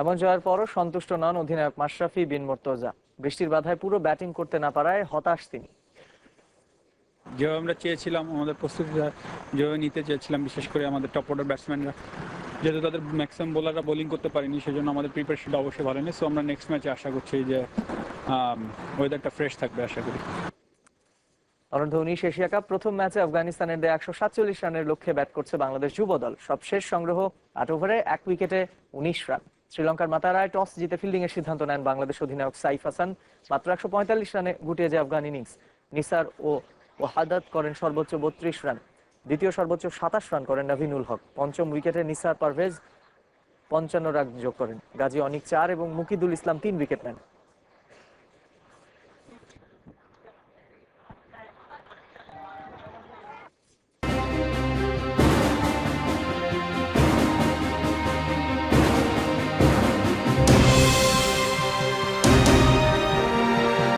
এমন জয়ের পরও সন্তুষ্ট নন অধিনায়ক মাশরাফি বিন মোর্তজা। বৃষ্টির বাধায় পুরো ব্যাটিং করতে না পারায় হতাশ তিনি। যেভাবে আমরা চেয়েছিলাম আমাদের প্রস্তুতিটা যেভাবে নিতে চেয়েছিলাম বিশেষ করে আমাদের টপ অর্ডার ব্যাটসম্যানরা যেহেতু তাদের ম্যাক্সিমাম বোলাররা বোলিং করতে পারেনি সেজন্য আমাদের প্রিপারেশনটা অবশ্যই ভালো নেই সো আমরা নেক্সট ম্যাচে আশা করছি যে ওয়েদারটা ফ্রেশ থাকবে আশা করি। অনূর্ধ্ব উনিশ এশিয়া কাপ প্রথম ম্যাচে আফগানিস্তানের দেয়া একশো সাতচল্লিশ রানের লক্ষ্যে ব্যাট করছে বাংলাদেশ যুব দল। সবশেষ সংগ্রহ আট ওভারে এক উইকেটে উনিশ রান শ্রীলঙ্কার মাতারায় টস জিতে ফিল্ডিং এর সিদ্ধান্ত নেন বাংলাদেশ অধিনায়ক সাইফ হাসান। মাত্র একশো পঁয়তাল্লিশ রানে গুটিয়ে যায় আফগান ইনিংস নিসার ও ওয়াহাদাত করেন সর্বোচ্চ বত্রিশ রান। দ্বিতীয় সর্বোচ্চ সাতাশ রান করেন নাভিনুল হক। পঞ্চম উইকেটে নিসার পারভেজ পঞ্চান্ন রান যোগ করেন। গাজী অনিক চার এবং মুকিদুল ইসলাম তিন উইকেট নেন।